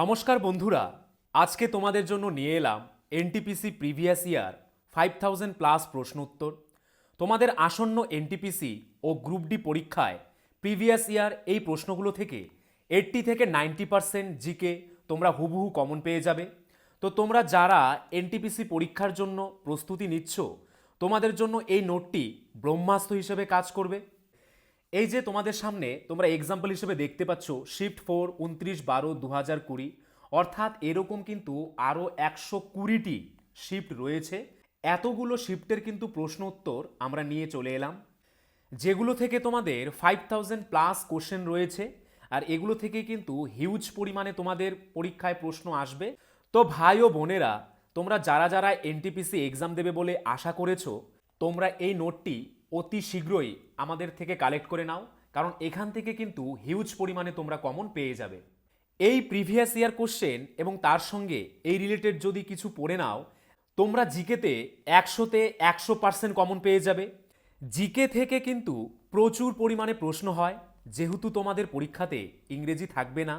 নমস্কার বন্ধুরা, আজকে তোমাদের জন্য নিয়ে এলাম NTPC previous year five thousand plus প্রশ্ন উত্তর তোমাদের আসন্ন এনটিপিসি ও গ্রুপ ডি পরীক্ষায় প্রিভিয়াস ইয়ার এই প্রশ্নগুলো থেকে এইট্টি থেকে নাইনটি পার্সেন্ট জিকে তোমরা হুবহু কমন পেয়ে যাবে। তো তোমরা যারা এনটিপিসি পরীক্ষার জন্য প্রস্তুতি নিচ্ছ, তোমাদের জন্য এই নোটটি ব্রহ্মাস্ত্র হিসেবে কাজ করবে। এই যে তোমাদের সামনে তোমরা এক্সাম্পল হিসেবে দেখতে পাচ্ছ শিফট ফোর উনত্রিশ, বারো দু হাজার কুড়ি, অর্থাৎ এরকম কিন্তু আরও একশো কুড়িটি শিফট রয়েছে। এতগুলো শিফটের কিন্তু প্রশ্ন উত্তর আমরা নিয়ে চলে এলাম। যেগুলো থেকে তোমাদের ফাইভ থাউজেন্ড প্লাস কোশ্চেন রয়েছে, আর এগুলো থেকে কিন্তু হিউজ পরিমাণে তোমাদের পরীক্ষায় প্রশ্ন আসবে। তো ভাই ও বোনেরা, তোমরা যারা যারা এনটিপিসি এক্সাম দেবে বলে আশা করেছ, তোমরা এই নোটটি অতি শীঘ্রই আমাদের থেকে কালেক্ট করে নাও, কারণ এখান থেকে কিন্তু হিউজ পরিমাণে তোমরা কমন পেয়ে যাবে। এই প্রিভিয়াস ইয়ার কোশ্চেন এবং তার সঙ্গে এই রিলেটেড যদি কিছু পড়ে নাও, তোমরা জিকেতে একশোতে একশো পার্সেন্ট কমন পেয়ে যাবে। জিকে থেকে কিন্তু প্রচুর পরিমাণে প্রশ্ন হয়, যেহেতু তোমাদের পরীক্ষাতে ইংরেজি থাকবে না।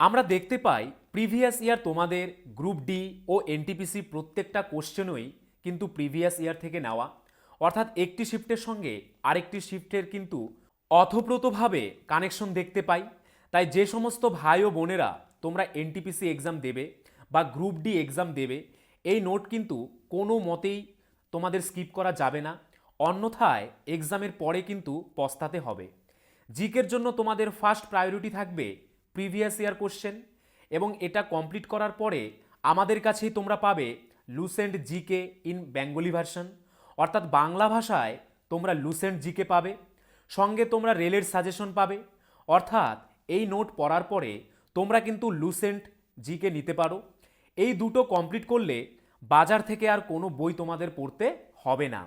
আমরা দেখতে পাই প্রিভিয়াস ইয়ার তোমাদের গ্রুপ ডি ও এনটিপিসি প্রত্যেকটা কোশ্চেনই কিন্তু প্রিভিয়াস ইয়ার থেকে নেওয়া। অর্থাৎ একটি শিফটের সঙ্গে আরেকটি শিফটের কিন্তু অথপ্রতভাবে কানেকশন দেখতে পাই। তাই যে সমস্ত ভাই ও বোনেরা তোমরা এনটিপিসি এক্সাম দেবে বা গ্রুপ ডি এক্সাম দেবে, এই নোট কিন্তু কোনো মতেই তোমাদের স্কিপ করা যাবে না। অন্যথায় এক্সামের পরে কিন্তু পস্তাতে হবে। জিকের জন্য তোমাদের ফার্স্ট প্রায়োরিটি থাকবে প্রিভিয়াস ইয়ার কোশ্চেন এবং এটা কমপ্লিট করার পরে আমাদের কাছেই তোমরা পাবে Lucent GK in Bengali version অর্থাৎ বাংলা ভাষায় তোমরা লুসেন্ট জিকে পাবে, সঙ্গে তোমরা রেলের সাজেশন পাবে। অর্থাৎ এই নোট পড়ার পরে তোমরা কিন্তু লুসেন্ট জিকে নিতে পারো। এই দুটো কমপ্লিট করলে বাজার থেকে আর কোনো বই তোমাদের পড়তে হবে না।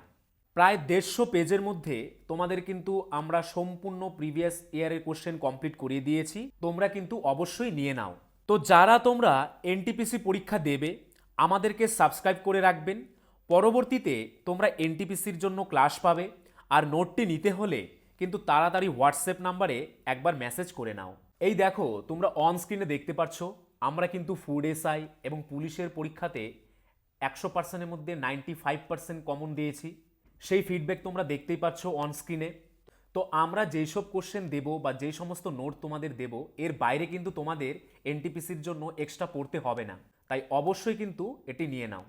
প্রায় দেড়শো পেজের মধ্যে তোমাদের কিন্তু আমরা সম্পূর্ণ প্রিভিয়াস ইয়ারের কোশ্চেন কমপ্লিট করিয়ে দিয়েছি। তোমরা কিন্তু অবশ্যই নিয়ে নাও। তো যারা তোমরা এনটিপিসি পরীক্ষা দেবে, আমাদেরকে সাবস্ক্রাইব করে রাখবেন। পরবর্তীতে তোমরা এনটিপিসির জন্য ক্লাস পাবে আর নোটটি নিতে হলে কিন্তু তাড়াতাড়ি হোয়াটসঅ্যাপ নাম্বারে একবার মেসেজ করে নাও। এই দেখো, তোমরা অন স্ক্রিনে দেখতে পাচ্ছ আমরা কিন্তু ফুড এসআই এবং পুলিশের পরীক্ষাতে একশো পার্সেন্টের মধ্যে নাইনটি ফাইভ পার্সেন্ট কমন দিয়েছি। সেই ফিডব্যাক তোমরা দেখতেই পাচ্ছ অন স্ক্রিনে তো আমরা যেই সব কোশ্চেন দেব বা যেই সমস্ত নোট তোমাদের দেব, এর বাইরে কিন্তু তোমাদের এনটিপিসির জন্য এক্সট্রা পড়তে হবে না। তাই অবশ্যই কিন্তু এটি নিয়ে নাও।